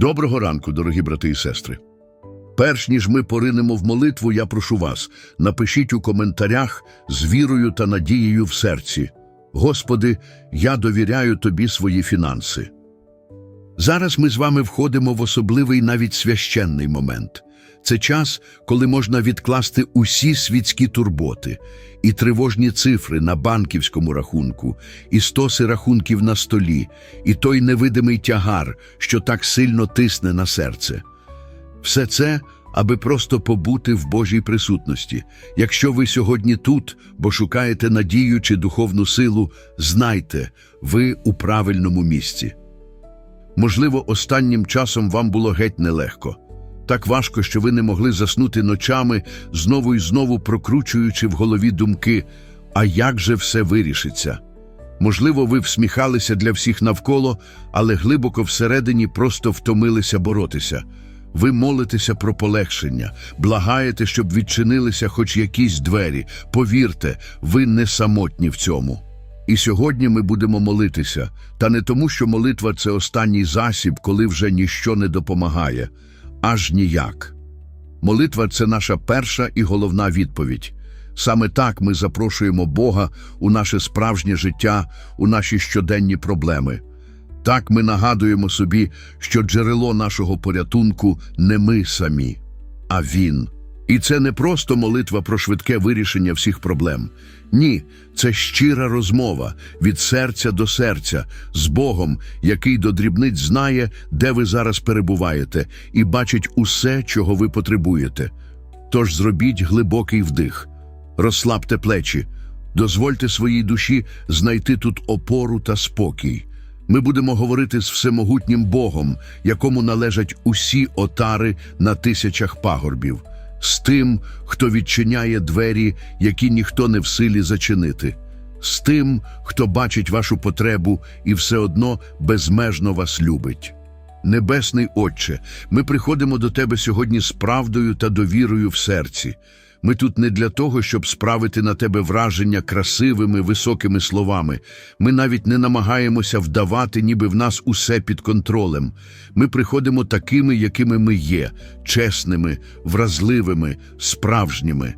Доброго ранку, дорогі брати і сестри. Перш ніж ми поринемо в молитву, я прошу вас, напишіть у коментарях з вірою та надією в серці. Господи, я довіряю Тобі свої фінанси. Зараз ми з вами входимо в особливий навіть священний момент. Це час, коли можна відкласти усі світські турботи, і тривожні цифри на банківському рахунку, і стоси рахунків на столі, і той невидимий тягар, що так сильно тисне на серце. Все це, аби просто побути в Божій присутності. Якщо ви сьогодні тут, бо шукаєте надію чи духовну силу, знайте, ви у правильному місці. Можливо, останнім часом вам було геть нелегко. Так важко, що ви не могли заснути ночами, знову і знову прокручуючи в голові думки, а як же все вирішиться? Можливо, ви всміхалися для всіх навколо, але глибоко всередині просто втомилися боротися. Ви молитеся про полегшення, благаєте, щоб відчинилися хоч якісь двері. Повірте, ви не самотні в цьому. І сьогодні ми будемо молитися, та не тому, що молитва це останній засіб, коли вже ніщо не допомагає, аж ніяк. Молитва це наша перша і головна відповідь. Саме так ми запрошуємо Бога у наше справжнє життя, у наші щоденні проблеми. Так ми нагадуємо собі, що джерело нашого порятунку не ми самі, а Він. І це не просто молитва про швидке вирішення всіх проблем. Ні, це щира розмова від серця до серця з Богом, який до дрібниць знає, де ви зараз перебуваєте, і бачить усе, чого ви потребуєте. Тож зробіть глибокий вдих, розслабте плечі, дозвольте своїй душі знайти тут опору та спокій. Ми будемо говорити з всемогутнім Богом, якому належать усі отари на тисячах пагорбів, з тим, хто відчиняє двері, які ніхто не в силі зачинити, з тим, хто бачить вашу потребу і все одно безмежно вас любить. Небесний Отче, ми приходимо до Тебе сьогодні з правдою та довірою в серці. Ми тут не для того, щоб справити на тебе враження красивими, високими словами. Ми навіть не намагаємося вдавати, ніби в нас усе під контролем. Ми приходимо такими, якими ми є, чесними, вразливими, справжніми.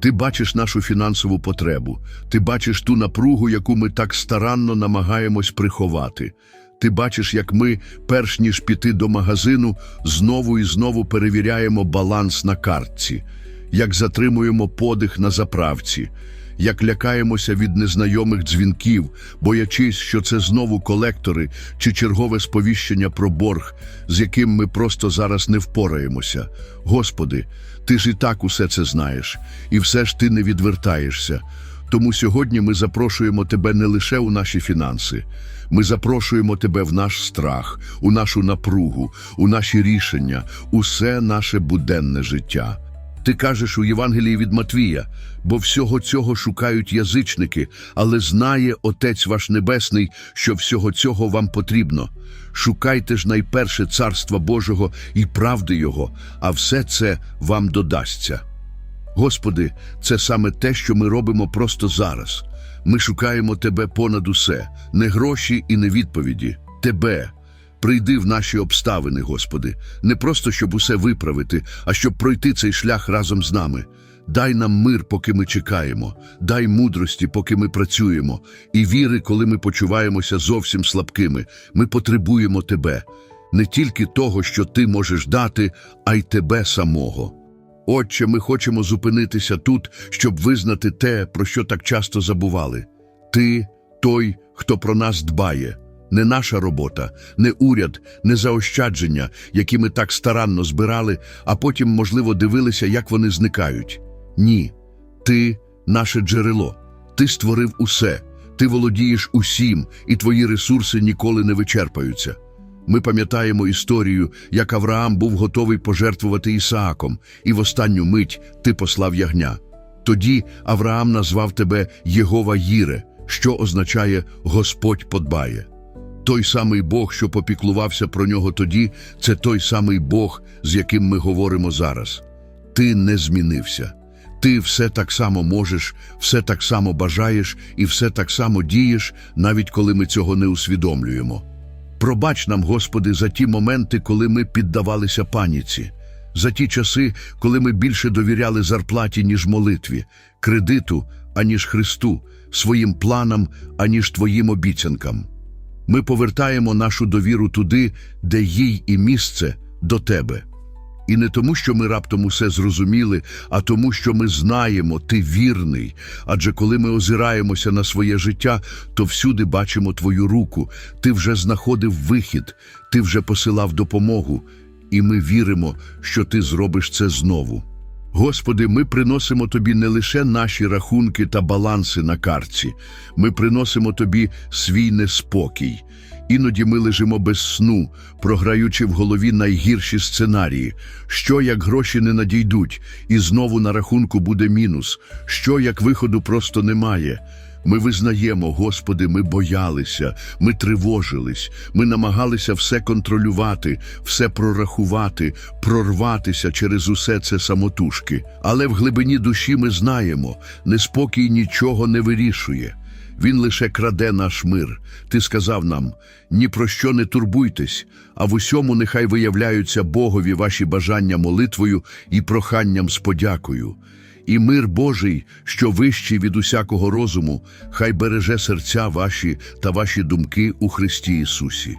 Ти бачиш нашу фінансову потребу, ти бачиш ту напругу, яку ми так старанно намагаємось приховати. Ти бачиш, як ми, перш ніж піти до магазину, знову і знову перевіряємо баланс на картці як затримуємо подих на заправці, як лякаємося від незнайомих дзвінків, боячись, що це знову колектори чи чергове сповіщення про борг, з яким ми просто зараз не впораємося. Господи, ти ж і так усе це знаєш, і все ж ти не відвертаєшся. Тому сьогодні ми запрошуємо тебе не лише у наші фінанси, ми запрошуємо тебе в наш страх, у нашу напругу, у наші рішення, усе наше буденне життя. Ти кажеш у Євангелії від Матвія, бо всього цього шукають язичники, але знає Отець ваш Небесний, що всього цього вам потрібно. Шукайте ж найперше Царства Божого і правди Його, а все це вам додасться. Господи, це саме те, що ми робимо просто зараз. Ми шукаємо Тебе понад усе, не гроші і не відповіді, Тебе. Прийди в наші обставини, Господи, не просто щоб усе виправити, а щоб пройти цей шлях разом з нами. Дай нам мир, поки ми чекаємо, дай мудрості, поки ми працюємо, і віри, коли ми почуваємося зовсім слабкими. Ми потребуємо Тебе, не тільки того, що Ти можеш дати, а й Тебе самого. Отче, ми хочемо зупинитися тут, щоб визнати те, про що так часто забували. Ти той, хто про нас дбає. Не наша робота, не уряд, не заощадження, які ми так старанно збирали, а потім, можливо, дивилися, як вони зникають. Ні, ти наше джерело, ти створив усе, ти володієш усім, і твої ресурси ніколи не вичерпаються. Ми пам'ятаємо історію, як Авраам був готовий пожертвувати Ісааком, і в останню мить ти послав ягня. Тоді Авраам назвав тебе Єгова Їре, що означає Господь подбає. Той самий Бог, що попіклувався про нього тоді, це той самий Бог, з яким ми говоримо зараз. Ти не змінився. Ти все так само можеш, все так само бажаєш і все так само дієш, навіть коли ми цього не усвідомлюємо. Пробач нам, Господи, за ті моменти, коли ми піддавалися паніці, за ті часи, коли ми більше довіряли зарплаті, ніж молитві, кредиту, аніж Христу, своїм планам, аніж Твоїм обіцянкам. Ми повертаємо нашу довіру туди, де їй і місце до Тебе. І не тому, що ми раптом усе зрозуміли, а тому, що ми знаємо, ти вірний. Адже коли ми озираємося на своє життя, то всюди бачимо твою руку. Ти вже знаходив вихід, ти вже посилав допомогу, і ми віримо, що ти зробиш це знову. Господи, ми приносимо Тобі не лише наші рахунки та баланси на картці, ми приносимо Тобі свій неспокій. Іноді ми лежимо без сну, програючи в голові найгірші сценарії. Що як гроші не надійдуть, і знову на рахунку буде мінус? Що як виходу просто немає? Ми визнаємо, Господи, ми боялися, ми тривожились, ми намагалися все контролювати, все прорахувати, прорватися через усе це самотужки. Але в глибині душі ми знаємо, неспокій нічого не вирішує. Він лише краде наш мир. Ти сказав нам: ні про що не турбуйтесь, а в усьому нехай виявляються Богові ваші бажання молитвою і проханням з подякою. І мир Божий, що вищий від усякого розуму, хай береже серця ваші та ваші думки у Христі Ісусі.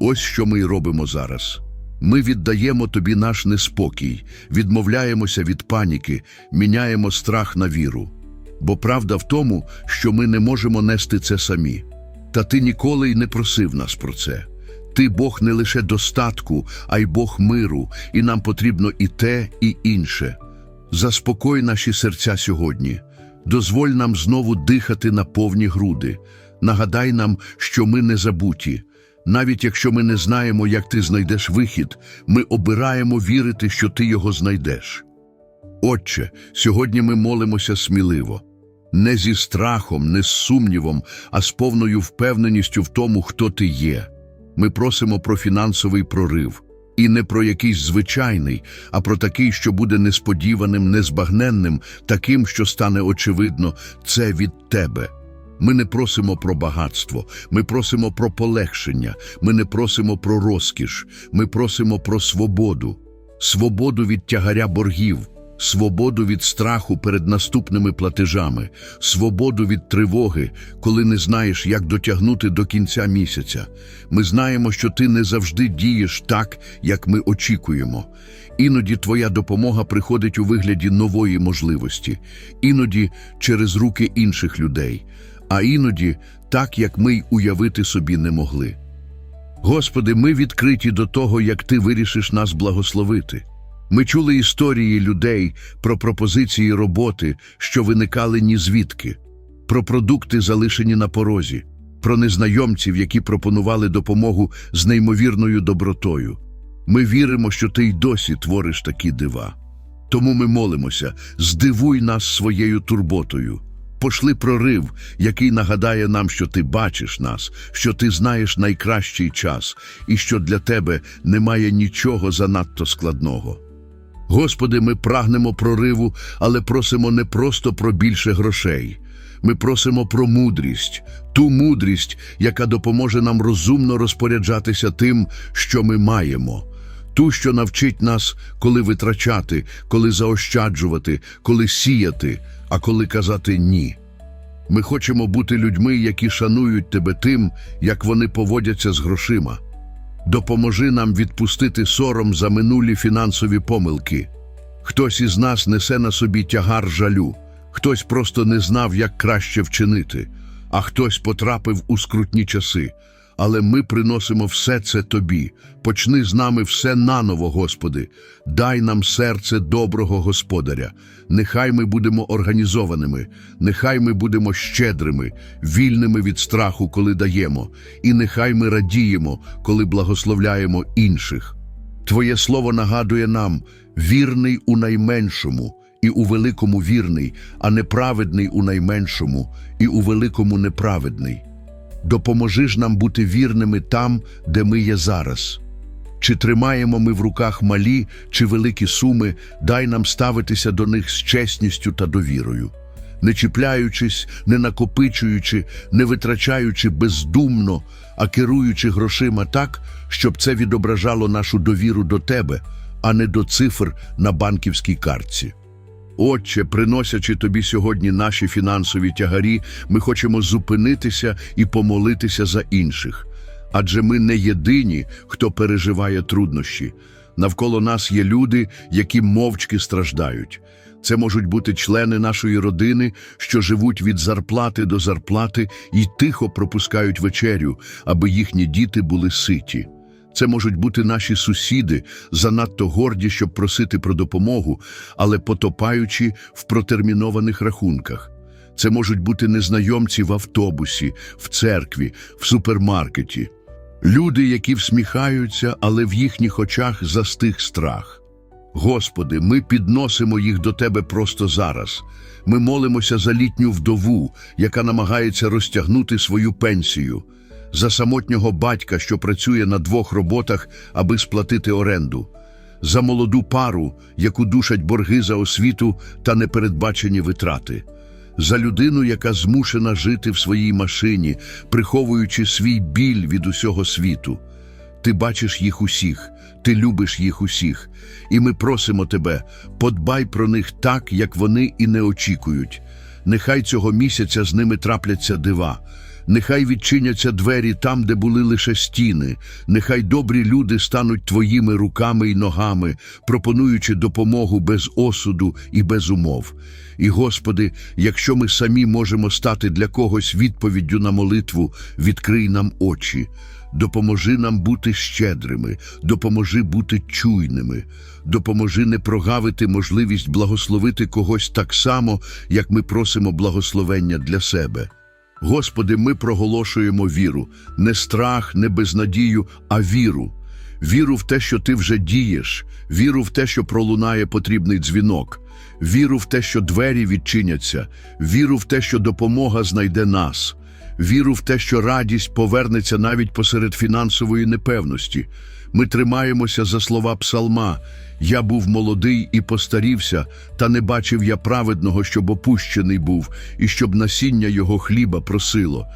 Ось що ми й робимо зараз. Ми віддаємо тобі наш неспокій, відмовляємося від паніки, міняємо страх на віру. Бо правда в тому, що ми не можемо нести це самі. Та ти ніколи й не просив нас про це. Ти Бог не лише достатку, а й Бог миру, і нам потрібно і те, і інше. Заспокой наші серця сьогодні. Дозволь нам знову дихати на повні груди. Нагадай нам, що ми не забуті. Навіть якщо ми не знаємо, як ти знайдеш вихід, ми обираємо вірити, що ти його знайдеш. Отче, сьогодні ми молимося сміливо, не зі страхом, не з сумнівом, а з повною впевненістю в тому, хто ти є. Ми просимо про фінансовий прорив. І не про якийсь звичайний, а про такий, що буде несподіваним, незбагненним, таким, що стане очевидно, це від тебе. Ми не просимо про багатство, ми просимо про полегшення, ми не просимо про розкіш, ми просимо про свободу, свободу від тягаря боргів, свободу від страху перед наступними платежами, свободу від тривоги, коли не знаєш, як дотягнути до кінця місяця. Ми знаємо, що ти не завжди дієш так, як ми очікуємо. Іноді твоя допомога приходить у вигляді нової можливості, іноді через руки інших людей, а іноді так, як ми й уявити собі не могли. Господи, ми відкриті до того, як Ти вирішиш нас благословити. Ми чули історії людей про пропозиції роботи, що виникали ні звідки, про продукти, залишені на порозі, про незнайомців, які пропонували допомогу з неймовірною добротою. Ми віримо, що ти й досі твориш такі дива. Тому ми молимося, здивуй нас своєю турботою. Пошли прорив, який нагадає нам, що ти бачиш нас, що ти знаєш найкращий час і що для тебе немає нічого занадто складного. Господи, ми прагнемо прориву, але просимо не просто про більше грошей. Ми просимо про мудрість, ту мудрість, яка допоможе нам розумно розпоряджатися тим, що ми маємо, ту, що навчить нас, коли витрачати, коли заощаджувати, коли сіяти, а коли казати ні. Ми хочемо бути людьми, які шанують тебе тим, як вони поводяться з грошима. Допоможи нам відпустити сором за минулі фінансові помилки. Хтось із нас несе на собі тягар жалю, хтось просто не знав, як краще вчинити, а хтось потрапив у скрутні часи. Але ми приносимо все це тобі. Почни з нами все наново, Господи. Дай нам серце доброго Господаря. Нехай ми будемо організованими, нехай ми будемо щедрими, вільними від страху, коли даємо, і нехай ми радіємо, коли благословляємо інших. Твоє слово нагадує нам вірний у найменшому і у великому вірний, а неправедний у найменшому і у великому неправедний. Допоможи ж нам бути вірними там, де ми є зараз. Чи тримаємо ми в руках малі чи великі суми, дай нам ставитися до них з чесністю та довірою. не чіпляючись, не накопичуючи, не витрачаючи бездумно, а керуючи грошима так, щоб це відображало нашу довіру до тебе, а не до цифр на банківській картці. Отче, приносячи тобі сьогодні наші фінансові тягарі, ми хочемо зупинитися і помолитися за інших. Адже ми не єдині, хто переживає труднощі. Навколо нас є люди, які мовчки страждають. Це можуть бути члени нашої родини, що живуть від зарплати до зарплати і тихо пропускають вечерю, аби їхні діти були ситі. Це можуть бути наші сусіди, занадто горді, щоб просити про допомогу, але потопаючи в протермінованих рахунках. Це можуть бути незнайомці в автобусі, в церкві, в супермаркеті. Люди, які всміхаються, але в їхніх очах застиг страх. Господи, ми підносимо їх до Тебе просто зараз. Ми молимося за літню вдову, яка намагається розтягнути свою пенсію, за самотнього батька, що працює на двох роботах, аби сплатити оренду, за молоду пару, яку душать борги за освіту та непередбачені витрати, за людину, яка змушена жити в своїй машині, приховуючи свій біль від усього світу. Ти бачиш їх усіх, ти любиш їх усіх, і ми просимо тебе, подбай про них так, як вони і не очікують. Нехай цього місяця з ними трапляться дива. Нехай відчиняться двері там, де були лише стіни. Нехай добрі люди стануть твоїми руками і ногами, пропонуючи допомогу без осуду і без умов. І, Господи, якщо ми самі можемо стати для когось відповіддю на молитву, відкрий нам очі. Допоможи нам бути щедрими, допоможи бути чуйними, допоможи не прогавити можливість благословити когось так само, як ми просимо благословення для себе. Господи, ми проголошуємо віру, не страх, не безнадію, а віру. Віру в те, що ти вже дієш, віру в те, що пролунає потрібний дзвінок, віру в те, що двері відчиняться, віру в те, що допомога знайде нас, віру в те, що радість повернеться навіть посеред фінансової непевності. Ми тримаємося за слова псалма. Я був молодий і постарівся, та не бачив я праведного, щоб опущений був, і щоб насіння його хліба просило.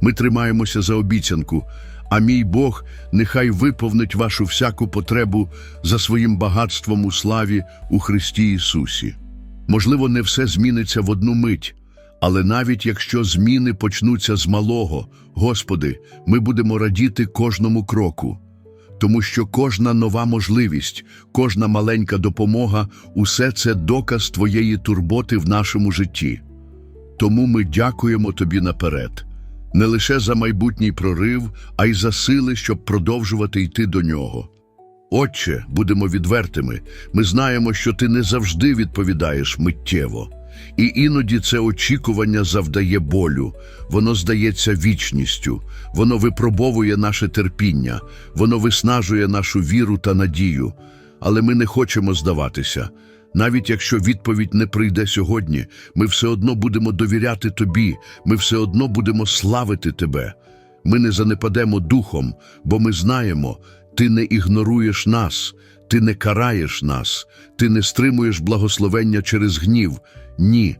Ми тримаємося за обіцянку, а мій Бог нехай виповнить вашу всяку потребу за своїм багатством у славі у Христі Ісусі. Можливо, не все зміниться в одну мить, але навіть якщо зміни почнуться з малого, Господи, ми будемо радіти кожному кроку. Тому що кожна нова можливість, кожна маленька допомога усе це доказ Твоєї турботи в нашому житті. Тому ми дякуємо Тобі наперед, не лише за майбутній прорив, а й за сили, щоб продовжувати йти до нього. Отче, будемо відвертими, ми знаємо, що ти не завжди відповідаєш миттєво. І іноді це очікування завдає болю, воно здається вічністю, воно випробовує наше терпіння, воно виснажує нашу віру та надію. Але ми не хочемо здаватися. Навіть якщо відповідь не прийде сьогодні, ми все одно будемо довіряти тобі, ми все одно будемо славити тебе. Ми не занепадемо духом, бо ми знаємо, ти не ігноруєш нас, ти не караєш нас, ти не стримуєш благословення через гнів. Ні.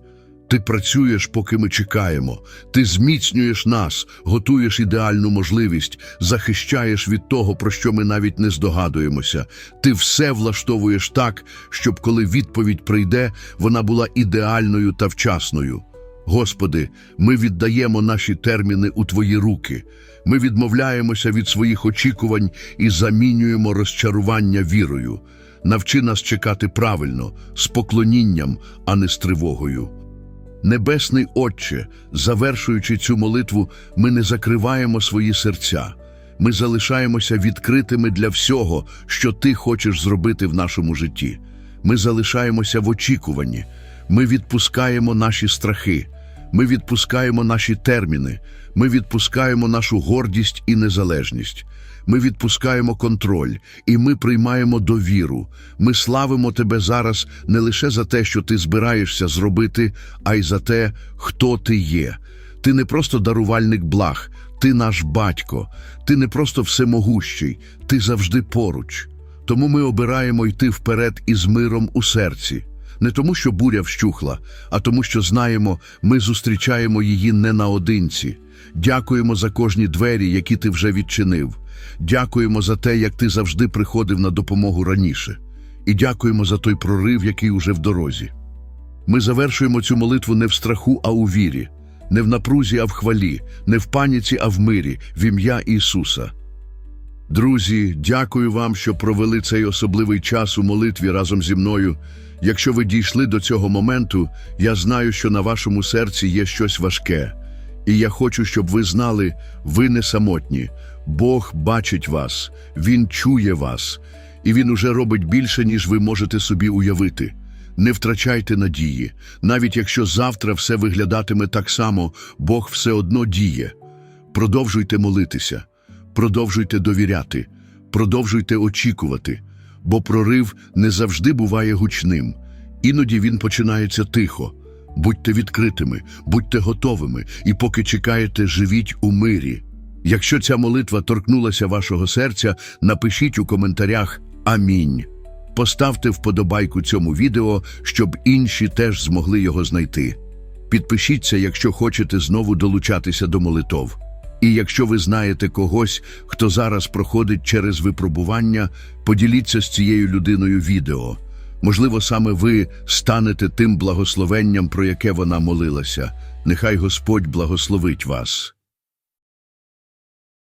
Ти працюєш, поки ми чекаємо. Ти зміцнюєш нас, готуєш ідеальну можливість, захищаєш від того, про що ми навіть не здогадуємося. Ти все влаштовуєш так, щоб коли відповідь прийде, вона була ідеальною та вчасною. Господи, ми віддаємо наші терміни у Твої руки. Ми відмовляємося від своїх очікувань і замінюємо розчарування вірою. Навчи нас чекати правильно, з поклонінням, а не з тривогою. Небесний Отче, завершуючи цю молитву, ми не закриваємо свої серця. Ми залишаємося відкритими для всього, що Ти хочеш зробити в нашому житті. Ми залишаємося в очікуванні. Ми відпускаємо наші страхи. Ми відпускаємо наші терміни. Ми відпускаємо нашу гордість і незалежність. Ми відпускаємо контроль, і ми приймаємо довіру. Ми славимо тебе зараз не лише за те, що ти збираєшся зробити, а й за те, хто ти є. Ти не просто дарувальник благ, ти наш батько, ти не просто всемогущий, ти завжди поруч. Тому ми обираємо йти вперед із миром у серці, не тому, що буря вщухла, а тому, що знаємо, ми зустрічаємо її не наодинці. Дякуємо за кожні двері, які ти вже відчинив. Дякуємо за те, як ти завжди приходив на допомогу раніше. І дякуємо за той прорив, який уже в дорозі. Ми завершуємо цю молитву не в страху, а у вірі, не в напрузі, а в хвалі, не в паніці, а в мирі, в ім'я Ісуса. Друзі, дякую вам, що провели цей особливий час у молитві разом зі мною. Якщо ви дійшли до цього моменту, я знаю, що на вашому серці є щось важке. І я хочу, щоб ви знали, ви не самотні. Бог бачить вас, Він чує вас, і Він уже робить більше, ніж ви можете собі уявити. Не втрачайте надії. Навіть якщо завтра все виглядатиме так само, Бог все одно діє. Продовжуйте молитися, продовжуйте довіряти, продовжуйте очікувати, бо прорив не завжди буває гучним. Іноді він починається тихо. Будьте відкритими, будьте готовими, і поки чекаєте, живіть у мирі. Якщо ця молитва торкнулася вашого серця, напишіть у коментарях Амінь. Поставте вподобайку цьому відео, щоб інші теж змогли його знайти. Підпишіться, якщо хочете знову долучатися до молитов. І якщо ви знаєте когось, хто зараз проходить через випробування, поділіться з цією людиною відео. Можливо, саме ви станете тим благословенням, про яке вона молилася. Нехай Господь благословить вас.